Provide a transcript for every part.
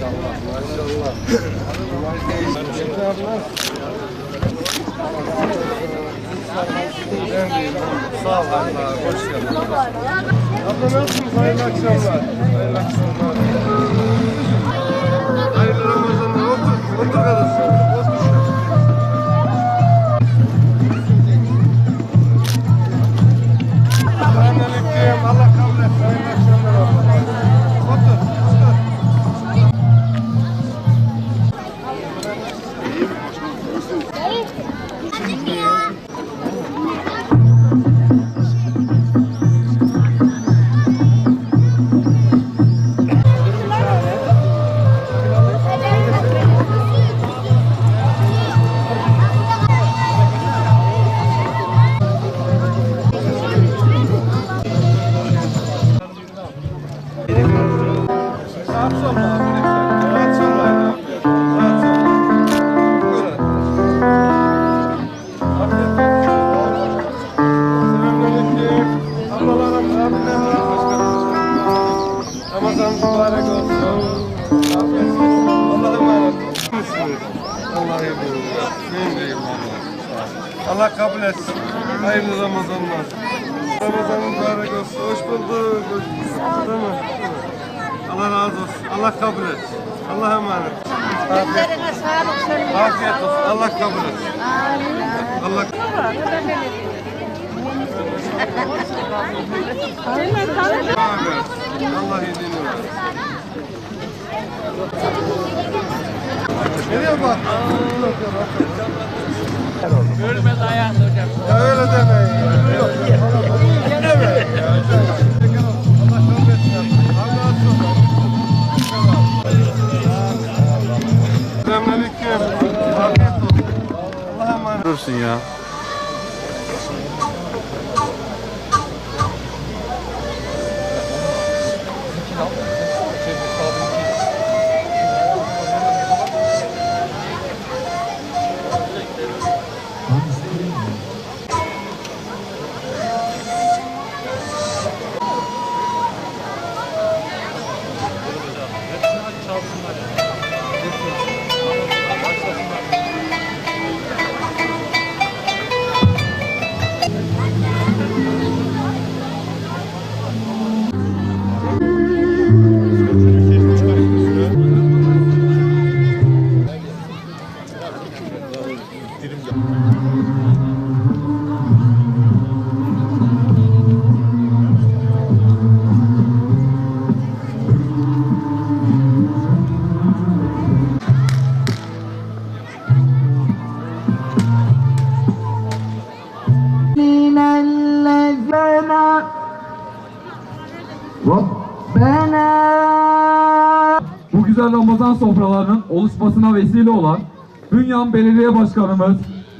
Maşallah, maşallah. Sağ ol Allah, hoş geldin. Abla nasılsınız? Hayırlı akşamlar. Hayırlı akşamlar. Olun. Allah iyiliğini versin. Benim de iyiyim Allah. Kabul etsin. Hayırlı Ramazanlar. Ramazan mübarek olsun. Hoş bulduk. Hoş bulduk. Tamam. Allah razı olsun. Allah kabul etsin. Allah'a emanet. Ellerine sağlık söyle. afiyet olsun. Allah kabul etsin. Allah Allah iyiliğini versin. Nereye bak? Ölmez ayağında hocam. Ya öyle demeyin ya. الذين ربنا Bu güzel Ramazan sofralarının oluşmasına vesile olan Bünyan Belediye Başkanımız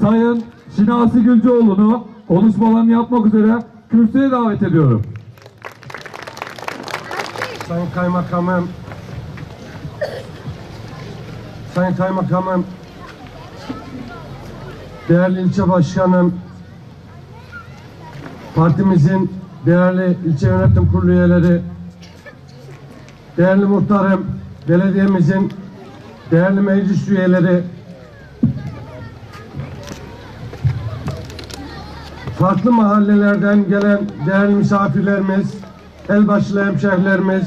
Sayın Şinasi Gülcüoğlu'nu konuşmalarını yapmak üzere kürsüye davet ediyorum. Sayın Kaymakamım, Sayın Kaymakamım, değerli ilçe başkanım, partimizin değerli ilçe yönetim kurulu üyeleri, değerli muhtarım, belediyemizin değerli meclis üyeleri, farklı mahallelerden gelen değerli misafirlerimiz, elbaşlı hemşehrilerimiz,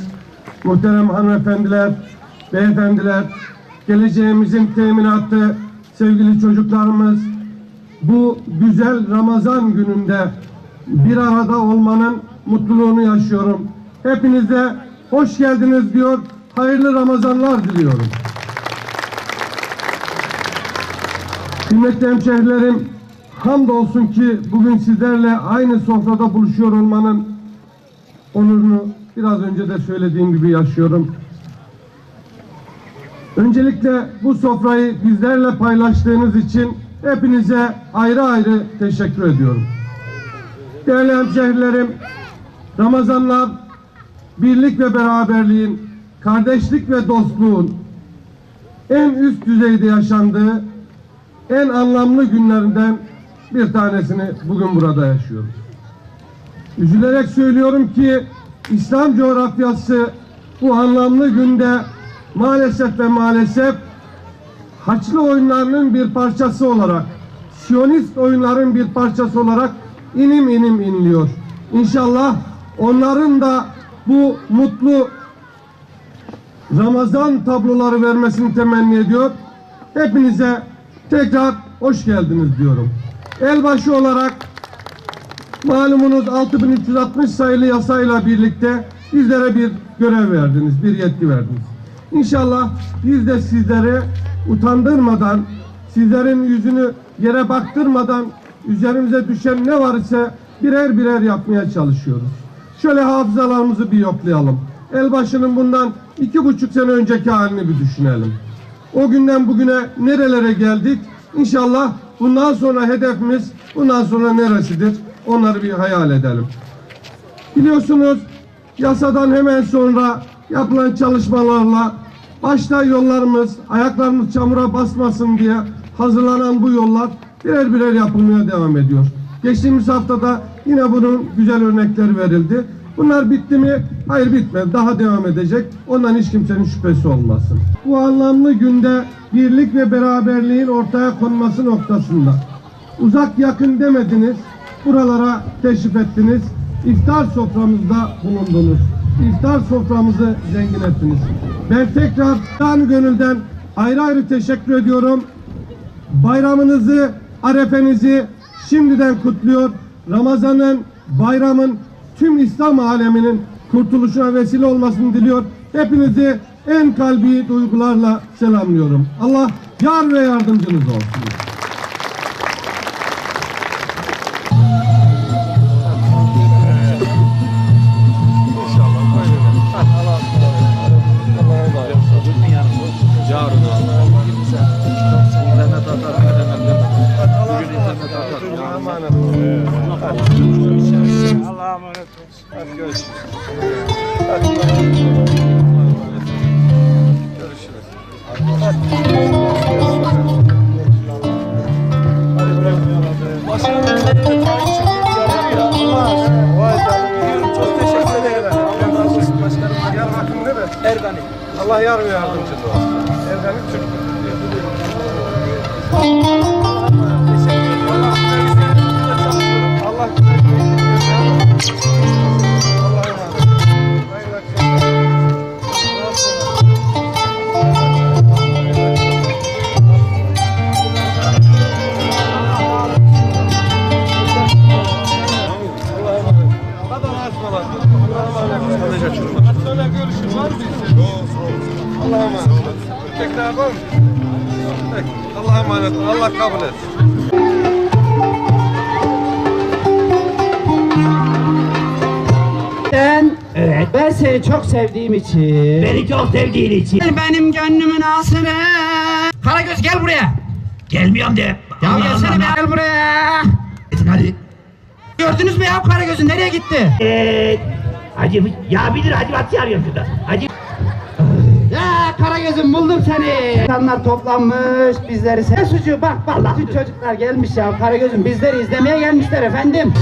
muhterem hanımefendiler, beyefendiler, geleceğimizin teminatı, sevgili çocuklarımız, bu güzel Ramazan gününde bir arada olmanın mutluluğunu yaşıyorum. Hepinize hoş geldiniz diyor, hayırlı Ramazanlar diliyorum. Kıymetli hemşehrilerim, hamdolsun ki bugün sizlerle aynı sofrada buluşuyor olmanın onurunu biraz önce de söylediğim gibi yaşıyorum. Öncelikle bu sofrayı bizlerle paylaştığınız için hepinize ayrı ayrı teşekkür ediyorum. Değerli hemşehrilerim, Ramazanlar birlik ve beraberliğin, kardeşlik ve dostluğun en üst düzeyde yaşandığı en anlamlı günlerinden bir tanesini bugün burada yaşıyoruz. Üzülerek söylüyorum ki İslam coğrafyası bu anlamlı günde maalesef ve maalesef Haçlı oyunlarının bir parçası olarak, Siyonist oyunların bir parçası olarak inim inim inliyor. İnşallah onların da bu mutlu Ramazan tabloları vermesini temenni ediyor. Hepinize tekrar hoş geldiniz diyorum. Elbaşı olarak malumunuz 6360 sayılı yasayla birlikte bizlere bir görev verdiniz, bir yetki verdiniz. İnşallah biz de sizlere utandırmadan, sizlerin yüzünü yere baktırmadan üzerimize düşen ne var ise birer birer yapmaya çalışıyoruz. Şöyle hafızalarımızı bir yoklayalım. Elbaşının bundan iki buçuk sene önceki halini bir düşünelim. O günden bugüne nerelere geldik? İnşallah bundan sonra hedefimiz bundan sonra neresidir? Onları bir hayal edelim. Biliyorsunuz yasadan hemen sonra yapılan çalışmalarla başta yollarımız ayaklarımız çamura basmasın diye hazırlanan bu yollar birer birer yapılmaya devam ediyor. Geçtiğimiz haftada yine bunun güzel örnekleri verildi. Bunlar bitti mi? Hayır bitmedi. Daha devam edecek. Ondan hiç kimsenin şüphesi olmasın. Bu anlamlı günde birlik ve beraberliğin ortaya konması noktasında uzak yakın demediniz. Buralara teşrif ettiniz. İftar soframızda bulundunuz. İftar soframızı zengin ettiniz. Ben tekrar can gönülden ayrı ayrı teşekkür ediyorum. Bayramınızı, arefenizi şimdiden kutluyor. Ramazan'ın, bayramın tüm İslam aleminin kurtuluşuna vesile olmasını diliyor. Hepinizi en kalbi duygularla selamlıyorum. Allah yar ve yardımcınız olsun. Allah'a emanet. Hadi sonra görüşürüz. Var mı bir? Allah'a emanet. Tekrar var mı? Peki. Allah'a emanet. Allah kabul etsin. Ben, evet. ben seni çok sevdiğim için. Beni çok sevdiğin için. Benim gönlümün asını. Karagöz gel buraya. Gelmiyorum de. Ya Allah gelsene Allah be, gel buraya. Hadi. Gördünüz mü ya Karagöz'ü nereye gitti? Eee. Hacı ya bilir Hacı Batı arıyorum şurada. Hacı. Ya Karagöz'üm buldum seni. İnsanlar toplanmış bizleri sen suçu bak bak çocuklar gelmiş ya Karagöz'üm bizleri izlemeye gelmişler efendim.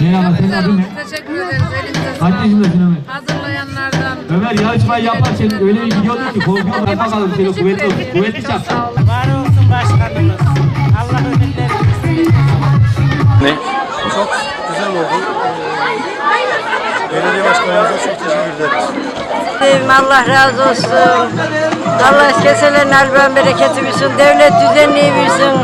Merhaba, senin adın ne? Teşekkür ederiz. Elinize Kaç sağlık. yaşındasın Ömer? Hazırlayanlardan. Ömer yarışmayı yapmak için öyle bir gidiyordun ki korkuyorum arka kaldım şöyle kuvvetli olsun. Kuvvetli çap. Var olsun başkanımız. Allah ömürlerinizi Çok güzel oldu. başkanımıza çok teşekkür ederiz. Allah razı olsun. Allah keselerin elben bereketi versin. Devlet düzenliği versin.